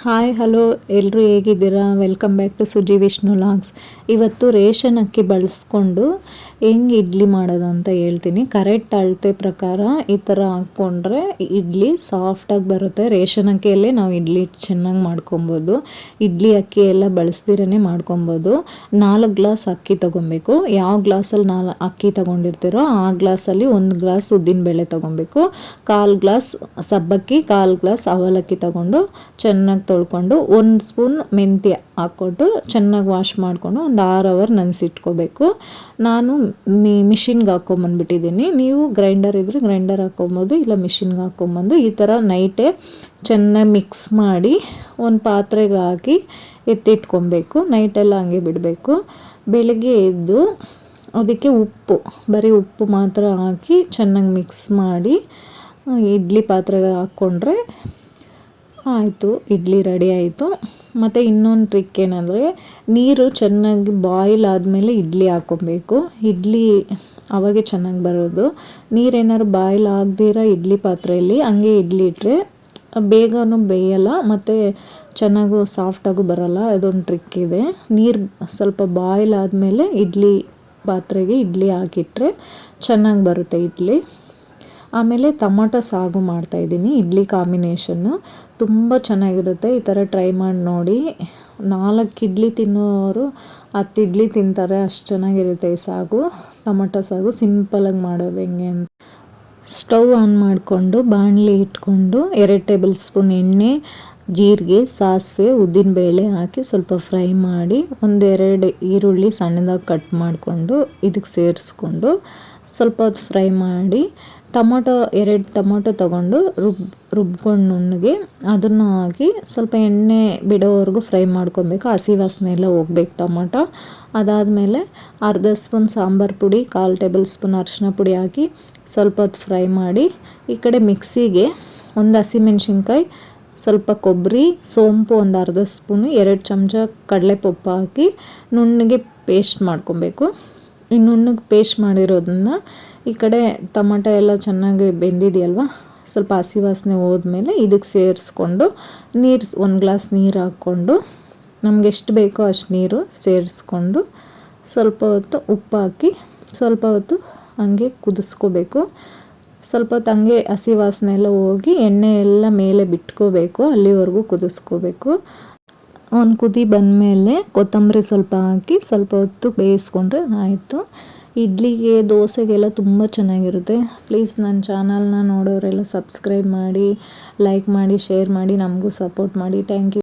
Hi hello ಎಲ್ಲರೂ ಹೇಗಿದ್ದೀರಾ? Welcome back to Suji Vishnu logs ಇವತ್ತು ರೇಷನ್ ಅಕ್ಕಿ ಬಳಸ್ಕೊಂಡು ಹೆಂಗೆ ಇಡ್ಲಿ ಮಾಡೋದು ಅಂತ ಹೇಳ್ತೀನಿ. ಕರೆಕ್ಟ್ ಅಳತೆ ಪ್ರಕಾರ ಈ ಥರ ಹಾಕ್ಕೊಂಡ್ರೆ ಇಡ್ಲಿ ಸಾಫ್ಟಾಗಿ ಬರುತ್ತೆ. ರೇಷನ್ ಅಕ್ಕಿಯಲ್ಲೇ ನಾವು ಇಡ್ಲಿ ಚೆನ್ನಾಗಿ ಮಾಡ್ಕೊಬೋದು. ಇಡ್ಲಿ ಅಕ್ಕಿ ಎಲ್ಲ ಬಳಸ್ದಿರೇ ಮಾಡ್ಕೊಬೋದು. ನಾಲ್ಕು ಗ್ಲಾಸ್ ಅಕ್ಕಿ ತೊಗೊಬೇಕು. ಯಾವ ಗ್ಲಾಸಲ್ಲಿ ನಾಲ್ಕು ಅಕ್ಕಿ ತೊಗೊಂಡಿರ್ತೀರೋ ಆ ಗ್ಲಾಸಲ್ಲಿ ಒಂದು ಗ್ಲಾಸ್ ಉದ್ದಿನಬೇಳೆ ತೊಗೊಬೇಕು. ಕಾಲು ಗ್ಲಾಸ್ ಸಬ್ಬಕ್ಕಿ, ಕಾಲು ಗ್ಲಾಸ್ ಅವಲಕ್ಕಿ ತೊಗೊಂಡು ಚೆನ್ನಾಗಿ ತೊಳ್ಕೊಂಡು ಒಂದು ಸ್ಪೂನ್ ಮೆಂತ್ಯ ಹಾಕ್ಕೊಟ್ಟು ಚೆನ್ನಾಗಿ ವಾಶ್ ಮಾಡಿಕೊಂಡು ಒಂದು ಆರು ಅವರ್ ನೆನೆಸಿಟ್ಕೋಬೇಕು. ನಾನು ಮಿ ಮಿಷಿನ್ಗೆ ಹಾಕ್ಕೊಂಬಂದ್ಬಿಟ್ಟಿದ್ದೀನಿ ನೀವು ಗ್ರೈಂಡರ್ ಇದ್ದರೆ ಗ್ರೈಂಡರ್ ಹಾಕ್ಕೊಬೋದು, ಇಲ್ಲ ಮಿಷಿನ್ಗೆ ಹಾಕ್ಕೊಂಬಂದು ಈ ಥರ ನೈಟೇ ಚೆನ್ನಾಗಿ ಮಿಕ್ಸ್ ಮಾಡಿ ಒಂದು ಪಾತ್ರೆಗೆ ಹಾಕಿ ಎತ್ತಿಟ್ಕೊಬೇಕು. ನೈಟೆಲ್ಲ ಹಂಗೆ ಬಿಡಬೇಕು. ಬೆಳಗ್ಗೆ ಎದ್ದು ಅದಕ್ಕೆ ಉಪ್ಪು, ಬರೀ ಉಪ್ಪು ಮಾತ್ರ ಹಾಕಿ ಚೆನ್ನಾಗಿ ಮಿಕ್ಸ್ ಮಾಡಿ, ಇಡ್ಲಿ ಪಾತ್ರೆಗೆ ಹಾಕ್ಕೊಂಡ್ರೆ ಆಯಿತು, ಇಡ್ಲಿ ರೆಡಿ ಆಯಿತು. ಮತ್ತು ಇನ್ನೊಂದು ಟ್ರಿಕ್ ಏನಂದರೆ, ನೀರು ಚೆನ್ನಾಗಿ ಬಾಯ್ಲ್ ಆದಮೇಲೆ ಇಡ್ಲಿ ಹಾಕ್ಕೊಬೇಕು. ಇಡ್ಲಿ ಅವಾಗೆ ಚೆನ್ನಾಗಿ ಬರೋದು. ನೀರೇನಾದ್ರು ಬಾಯ್ಲ್ ಆಗದಿರ ಇಡ್ಲಿ ಪಾತ್ರೆಯಲ್ಲಿ, ಹಂಗೆ ಇಡ್ಲಿ ಇಟ್ಟರೆ ಬೇಗನೂ ಬೇಯಲ್ಲ, ಮತ್ತು ಚೆನ್ನಾಗೂ ಸಾಫ್ಟಾಗೂ ಬರೋಲ್ಲ, ಅದೊಂದು ಟ್ರಿಕ್ ಇದೆ. ನೀರು ಸ್ವಲ್ಪ ಬಾಯ್ಲ್ ಆದಮೇಲೆ ಇಡ್ಲಿ ಪಾತ್ರೆಗೆ ಇಡ್ಲಿ ಹಾಕಿಟ್ರೆ ಚೆನ್ನಾಗಿ ಬರುತ್ತೆ ಇಡ್ಲಿ. ಆಮೇಲೆ ಟೊಮೊಟೊ ಸಾಗು ಮಾಡ್ತಾಯಿದ್ದೀನಿ ಇಡ್ಲಿ ಕಾಂಬಿನೇಷನ್ನು ತುಂಬ ಚೆನ್ನಾಗಿರುತ್ತೆ, ಈ ಥರ ಟ್ರೈ ಮಾಡಿ ನೋಡಿ. ನಾಲ್ಕು ಇಡ್ಲಿ ತಿನ್ನೋರು ಹತ್ತು ಇಡ್ಲಿ ತಿಂತಾರೆ, ಅಷ್ಟು ಚೆನ್ನಾಗಿರುತ್ತೆ ಈ ಸಾಗು, ಟೊಮೊಟೊ ಸಾಗು. ಸಿಂಪಲಾಗಿ ಮಾಡೋದು ಹೆಂಗೆ ಅಂತ. ಸ್ಟವ್ ಆನ್ ಮಾಡಿಕೊಂಡು, ಬಾಣಲಿ ಇಟ್ಕೊಂಡು, ಎರಡು ಟೇಬಲ್ ಸ್ಪೂನ್ ಎಣ್ಣೆ, ಜೀರಿಗೆ, ಸಾಸಿವೆ, ಉದ್ದಿನಬೇಳೆ ಹಾಕಿ ಸ್ವಲ್ಪ ಫ್ರೈ ಮಾಡಿ ಒಂದೆರಡು ಈರುಳ್ಳಿ ಸಣ್ಣದಾಗಿ ಕಟ್ ಮಾಡಿಕೊಂಡು ಇದಕ್ಕೆ ಸೇರಿಸ್ಕೊಂಡು ಸ್ವಲ್ಪ ಹೊತ್ತು ಫ್ರೈ ಮಾಡಿ ಟೊಮೊಟೊ, ಎರಡು ಟೊಮೊಟೊ ತೊಗೊಂಡು ರುಬ್, ರುಬ್ಕೊಂಡು ನುಣ್ಣಗೆ ಅದನ್ನು ಹಾಕಿ ಸ್ವಲ್ಪ ಎಣ್ಣೆ ಬಿಡೋವರೆಗೂ ಫ್ರೈ ಮಾಡ್ಕೊಬೇಕು. ಹಸಿ ವಾಸನೆ ಎಲ್ಲ ಹೋಗ್ಬೇಕು ಟೊಮೊಟೊ. ಅದಾದಮೇಲೆ ಅರ್ಧ ಸ್ಪೂನ್ ಸಾಂಬಾರು ಪುಡಿ, ಕಾಲು ಟೇಬಲ್ ಸ್ಪೂನ್ ಅರಿಶಿನ ಪುಡಿ ಹಾಕಿ ಸ್ವಲ್ಪ ಹೊತ್ತು ಫ್ರೈ ಮಾಡಿ, ಈ ಕಡೆ ಮಿಕ್ಸಿಗೆ ಒಂದು ಹಸಿಮೆಣ್ಸಿನ್ಕಾಯಿ, ಸ್ವಲ್ಪ ಕೊಬ್ಬರಿ, ಸೋಂಪು ಒಂದು ಅರ್ಧ ಸ್ಪೂನು, ಎರಡು ಚಮಚ ಕಡಲೆಪಪ್ಪು ಹಾಕಿ ನುಣ್ಣಗೆ ಪೇಸ್ಟ್ ಮಾಡ್ಕೊಬೇಕು. ಈ ನುಣ್ಣಗೆ ಪೇಸ್ಟ್ ಮಾಡಿರೋದನ್ನ ಈ ಕಡೆ ಟೊಮಟೊ ಎಲ್ಲ ಚೆನ್ನಾಗಿ ಬೆಂದಿದೆಯಲ್ವ? ಸ್ವಲ್ಪ ಹಸಿ ವಾಸನೆ ಹೋದ್ಮೇಲೆ ಇದಕ್ಕೆ ಸೇರಿಸ್ಕೊಂಡು ನೀರು ಒಂದು ಗ್ಲಾಸ್ ನೀರು ಹಾಕ್ಕೊಂಡು ನಮ್ಗೆ ಎಷ್ಟು ಬೇಕೋ ಅಷ್ಟು ನೀರು ಸೇರಿಸ್ಕೊಂಡು ಸ್ವಲ್ಪ ಹೊತ್ತು ಉಪ್ಪು ಹಾಕಿ, ಸ್ವಲ್ಪ ಹೊತ್ತು ಹಂಗೆ ಕುದಿಸ್ಕೋಬೇಕು. ಸ್ವಲ್ಪ ಹೊತ್ತು ಹಂಗೆ ಹಸಿ ವಾಸನೆ ಎಲ್ಲ ಹೋಗಿ ಎಣ್ಣೆ ಎಲ್ಲ ಮೇಲೆ ಬಿಟ್ಕೋಬೇಕು, ಅಲ್ಲಿವರೆಗೂ ಕುದಿಸ್ಕೋಬೇಕು. ಒಂದು ಕುದಿ ಬಂದಮೇಲೆ ಕೊತ್ತಂಬರಿ ಸ್ವಲ್ಪ ಹಾಕಿ ಸ್ವಲ್ಪ ಹೊತ್ತು ಬೇಯಿಸ್ಕೊಂಡ್ರೆ ಆಯಿತು. ಇಡ್ಲಿಗೆ, ದೋಸೆಗೆಲ್ಲ ತುಂಬ ಚೆನ್ನಾಗಿರುತ್ತೆ. ಪ್ಲೀಸ್ ನನ್ನ ಚಾನಲ್ನ ನೋಡೋರೆಲ್ಲ ಸಬ್ಸ್ಕ್ರೈಬ್ ಮಾಡಿ ಲೈಕ್ ಮಾಡಿ ಶೇರ್ ಮಾಡಿ, ನಮಗೂ ಸಪೋರ್ಟ್ ಮಾಡಿ. Thank you